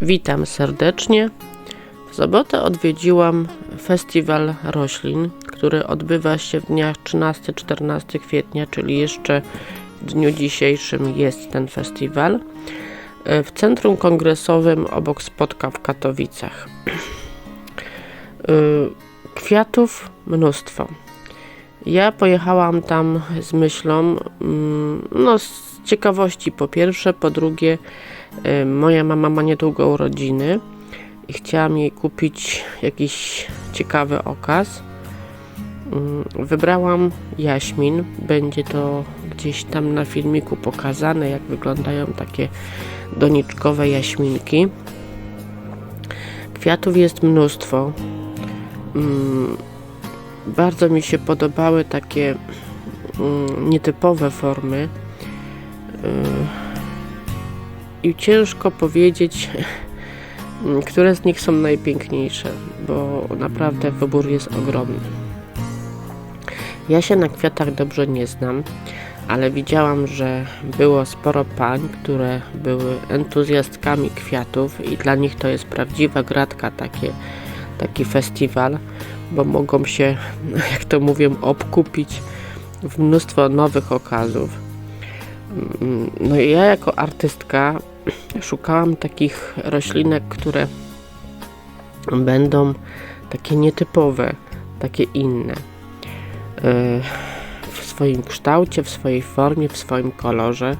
Witam serdecznie. W sobotę odwiedziłam festiwal roślin, który odbywa się w dniach 13-14 kwietnia, czyli jeszcze w dniu dzisiejszym jest ten festiwal e, w centrum kongresowym obok Spotka w Katowicach. E, Kwiatów mnóstwo. Ja pojechałam tam z myślą, mm, no z ciekawości po pierwsze, po drugie, moja mama ma niedługo urodziny i chciałam jej kupić jakiś ciekawy okaz. Mm, Wybrałam jaśmin, będzie to gdzieś tam na filmiku pokazane, jak wyglądają takie doniczkowe jaśminki. Kwiatów jest mnóstwo. Mm, Bardzo mi się podobały takie mm, nietypowe formy. I ciężko powiedzieć, mm, które z nich są najpiękniejsze, bo naprawdę wybór jest ogromny. Ja się na kwiatach dobrze nie znam, ale widziałam, że było sporo pań, które były entuzjastkami kwiatów i dla nich to jest prawdziwa gratka, takie, taki festiwal, bo mogą się, jak to mówią, obkupić w mnóstwo nowych okazów. Mm, No ja jako artystka szukałam takich roślinek, które będą takie nietypowe, takie inne. Yy, W swoim kształcie, w swojej formie, w swoim kolorze.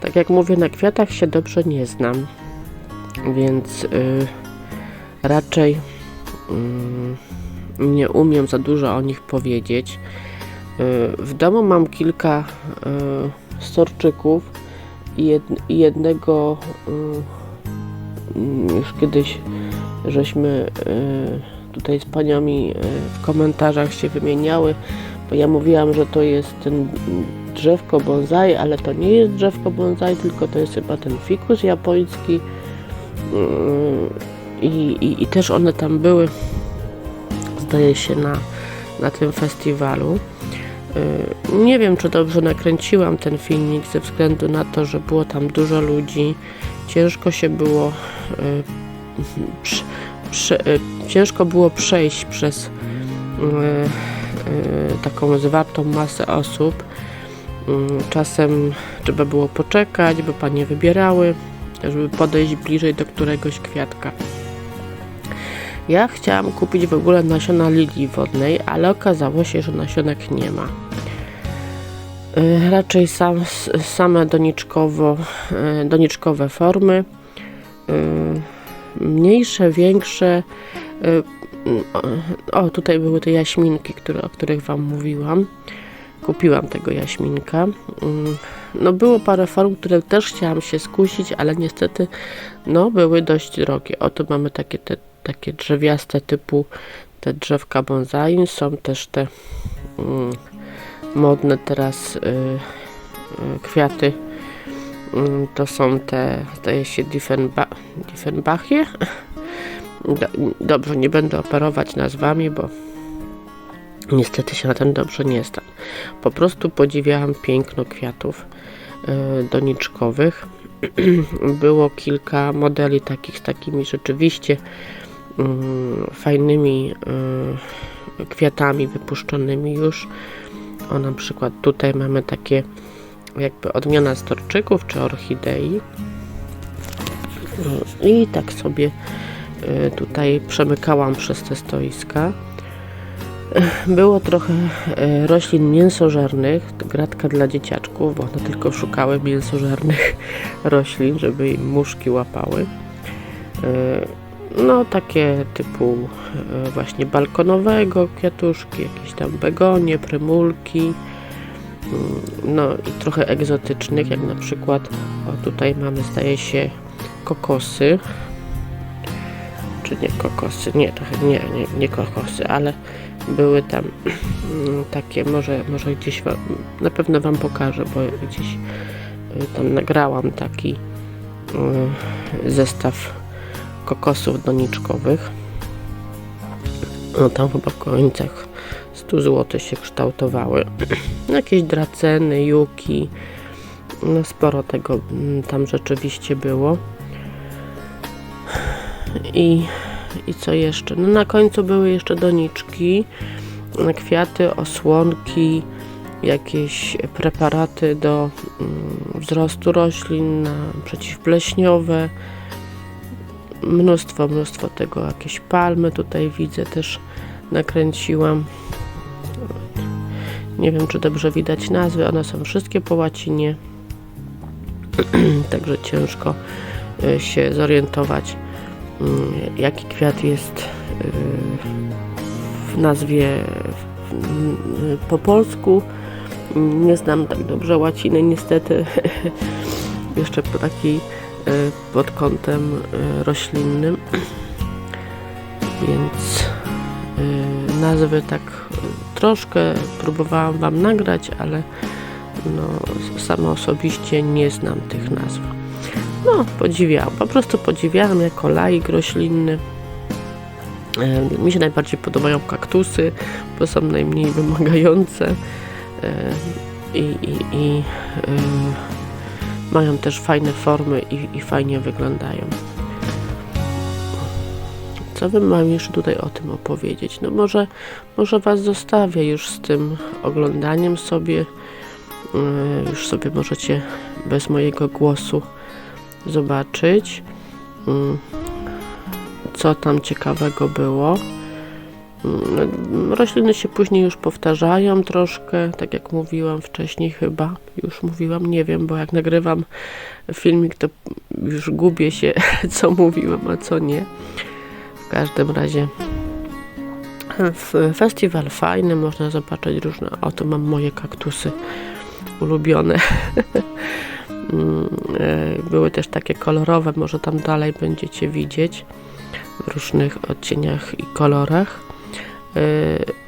Tak jak mówię, na kwiatach się dobrze nie znam, więc yy, raczej yy, nie umiem za dużo o nich powiedzieć. Yy, W domu mam kilka storczyków i jed- jednego mm, już kiedyś żeśmy yy, tutaj z paniami yy, w komentarzach się wymieniały, bo ja mówiłam, że to jest ten drzewko bonsai, ale to nie jest drzewko bonsai, tylko to jest chyba ten fikus japoński i, i też one tam były zdaje się na, na tym festiwalu. Yy, Nie wiem, czy dobrze nakręciłam ten filmik ze względu na to, że było tam dużo ludzi. Ciężko się było prze, yy, ciężko było przejść przez taką zwartą masę osób. Czasem trzeba było poczekać, bo panie wybierały, żeby podejść bliżej do któregoś kwiatka. Ja chciałam kupić w ogóle nasiona lilii wodnej, ale okazało się, że nasionek nie ma. Y, Raczej sam, same doniczkowo, y, doniczkowe formy. y, Mniejsze, większe. O, tutaj były te jaśminki, które, o których Wam mówiłam. Kupiłam tego jaśminka. Mm, No było parę form, które też chciałam się skusić, ale niestety no, były dość drogie. Oto mamy takie, te, takie drzewiaste typu te drzewka bonsai. Są też te mm, modne teraz y, y, kwiaty. Mm, to są te, zdaje się. Do- Dobrze, nie będę operować nazwami, bo niestety się na tym dobrze nie znam. Po prostu podziwiałam piękno kwiatów y, doniczkowych. Było kilka modeli takich z takimi rzeczywiście mm, fajnymi kwiatami wypuszczonymi już. O na przykład tutaj mamy takie jakby odmiana storczyków czy orchidei. Y, I tak sobie y, tutaj przemykałam przez te stoiska. Było trochę e, roślin mięsożernych, gratka dla dzieciaczków, bo one tylko szukały mięsożernych roślin, żeby im muszki łapały. E, No, takie typu e, właśnie balkonowego kwiatuszki, jakieś tam begonie, prymulki. Mm, No i trochę egzotycznych, jak na przykład, o tutaj mamy, zdaje się, kokosy. Czy nie kokosy? Nie, trochę nie, nie, nie kokosy, ale były tam mm, takie, może, może gdzieś wam, na pewno Wam pokażę, bo gdzieś y, tam nagrałam taki y, zestaw kokosów doniczkowych. No tam chyba w końcach 100 zł się kształtowały. Jakieś draceny, juki, no sporo tego mm, tam rzeczywiście było. I, I co jeszcze? No na końcu były jeszcze doniczki, kwiaty, osłonki, jakieś preparaty do mm, wzrostu roślin, przeciwpleśniowe. Mnóstwo, mnóstwo tego, jakieś palmy tutaj widzę też nakręciłam. Nie wiem, czy dobrze widać nazwy, one są wszystkie po łacinie, także ciężko y, się zorientować, y, jaki kwiat jest y, w nazwie po polsku. Nie znam tak dobrze łaciny, niestety. Jeszcze po taki y, pod kątem y, roślinnym. Więc y, nazwy tak y, troszkę próbowałam Wam nagrać, ale no, sama osobiście nie znam tych nazw. No, podziwiałam, po prostu podziwiałam jako laik roślinny. Mi się najbardziej podobają kaktusy, bo są najmniej wymagające i, i, i mają też fajne formy i, i fajnie wyglądają. Co bym mam jeszcze tutaj o tym opowiedzieć? No może, może Was zostawię już z tym oglądaniem sobie. Yy, Już sobie możecie bez mojego głosu zobaczyć, yy, co tam ciekawego było. Yy, Rośliny się później już powtarzają troszkę, tak jak mówiłam wcześniej chyba, już mówiłam, nie wiem, bo jak nagrywam filmik, to już gubię się, co mówiłam, a co nie. W każdym razie f- festiwal fajny, można zobaczyć różne. Oto mam moje kaktusy ulubione. Mm, e, Były też takie kolorowe, może tam dalej będziecie widzieć w różnych odcieniach i kolorach. E,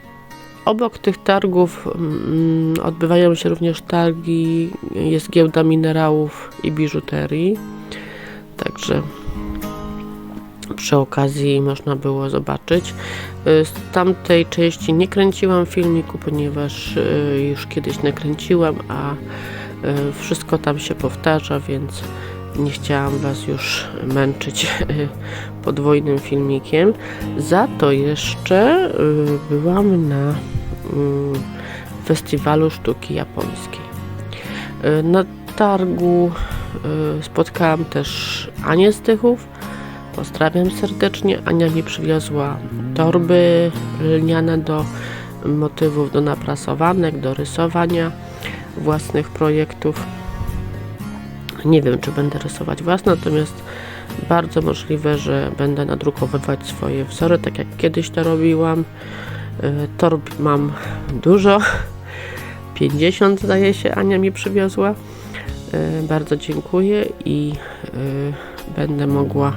Obok tych targów mm, odbywają się również targi, jest giełda minerałów i biżuterii. Także przy okazji można było zobaczyć. Y, Z tamtej części nie kręciłam filmiku, ponieważ y, już kiedyś nakręciłam, a y, wszystko tam się powtarza, więc nie chciałam Was już męczyć podwójnym filmikiem. Za to jeszcze y, byłam na mm, festiwalu sztuki japońskiej. Y, Na targu y, spotkałam też Anię Stychów, Pozdrawiam serdecznie. Ania mi przywiozła torby lniane do motywów do naprasowanek, do rysowania własnych projektów. Nie wiem, czy będę rysować własne, natomiast bardzo możliwe, że będę nadrukowywać swoje wzory, tak jak kiedyś to robiłam. Y, Torb mam dużo. 50 zdaje się Ania mi przywiozła. Y, Bardzo dziękuję i y, będę mogła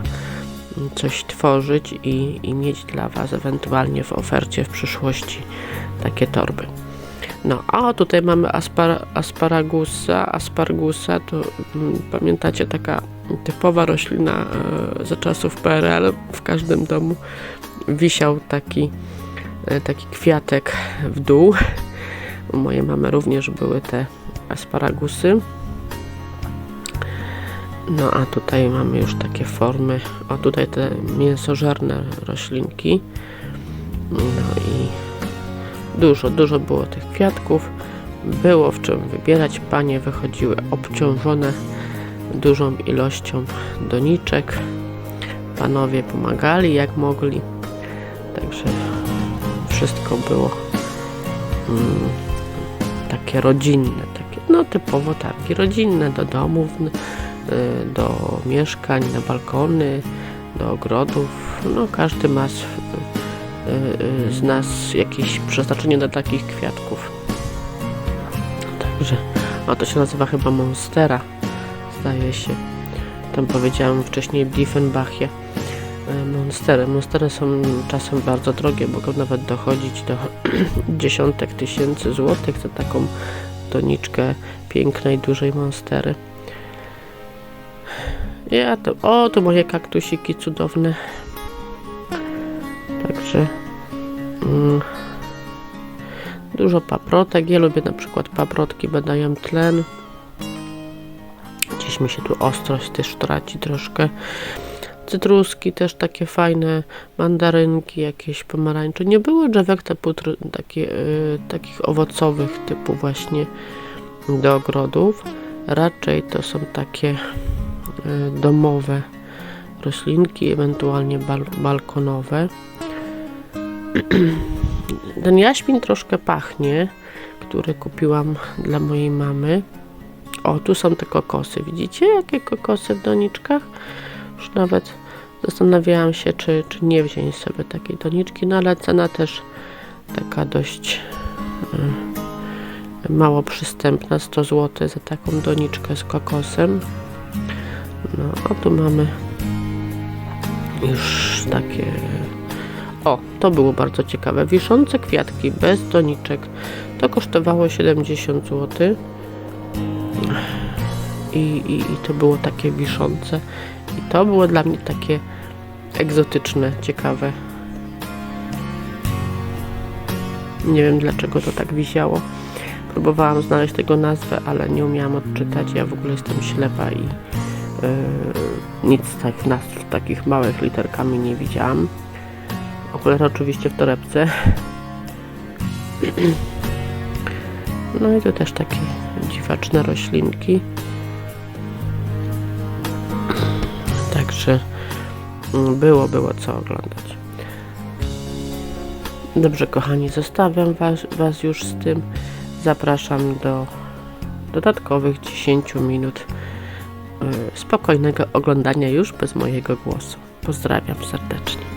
coś tworzyć i, i mieć dla Was ewentualnie w ofercie w przyszłości takie torby. No, a tutaj mamy aspar asparagusa. Aspargusa to mm, pamiętacie taka typowa roślina e, za czasów PRL. W każdym domu wisiał taki, e, taki kwiatek w dół. U mojej mamy również były te asparagusy. No a tutaj mamy już takie formy. O tutaj te mięsożerne roślinki. No i dużo, dużo było tych kwiatków. Było w czym wybierać. Panie wychodziły obciążone dużą ilością doniczek. Panowie pomagali jak mogli. Także wszystko było mm, takie rodzinne, takie no typowo targi rodzinne do domów, y, do mieszkań, na balkony, do ogrodów. No każdy ma z nas jakieś przeznaczenie dla takich kwiatków. Także, o to się nazywa chyba Monstera, zdaje się. Tam powiedziałem wcześniej Diefenbachie. Y, Monstery. Monstery są czasem bardzo drogie, mogą nawet dochodzić do dziesiątek tysięcy złotych za taką doniczkę pięknej, dużej monstery. Ja to, o, to moje kaktusiki cudowne. Także mm, dużo paprotek. Ja lubię na przykład paprotki, bo dają tlen. Gdzieś mi się tu ostrość też traci troszkę. cytruski też takie fajne, mandarynki, jakieś pomarańcze. Nie było drzewek typu, takie, y, takich owocowych typu właśnie do ogrodów. Raczej to są takie y, domowe roślinki, ewentualnie bal- balkonowe. Ten jaśmin troszkę pachnie, który kupiłam dla mojej mamy. O, tu są te kokosy. Widzicie, jakie kokosy w doniczkach? Już nawet zastanawiałam się, czy, czy nie wziąć sobie takiej doniczki, no ale cena też taka dość y, mało przystępna, 100 zł za taką doniczkę z kokosem. No, a tu mamy już takie... O, to było bardzo ciekawe. Wiszące kwiatki bez doniczek. To kosztowało 70 zł. I, i, I to było takie wiszące. I to było dla mnie takie egzotyczne, ciekawe. Nie wiem dlaczego to tak wisiało. Próbowałam znaleźć tego nazwę, ale nie umiałam odczytać. Ja w ogóle jestem ślepa i yy, nic tak nazw takich małych literkami nie widziałam. Okulary oczywiście w torebce. No i to też takie dziwaczne roślinki. Także mm, było, było co oglądać. Dobrze, kochani, zostawiam was, was już z tym. Zapraszam do dodatkowych 10 minut y, spokojnego oglądania już bez mojego głosu. Pozdrawiam serdecznie.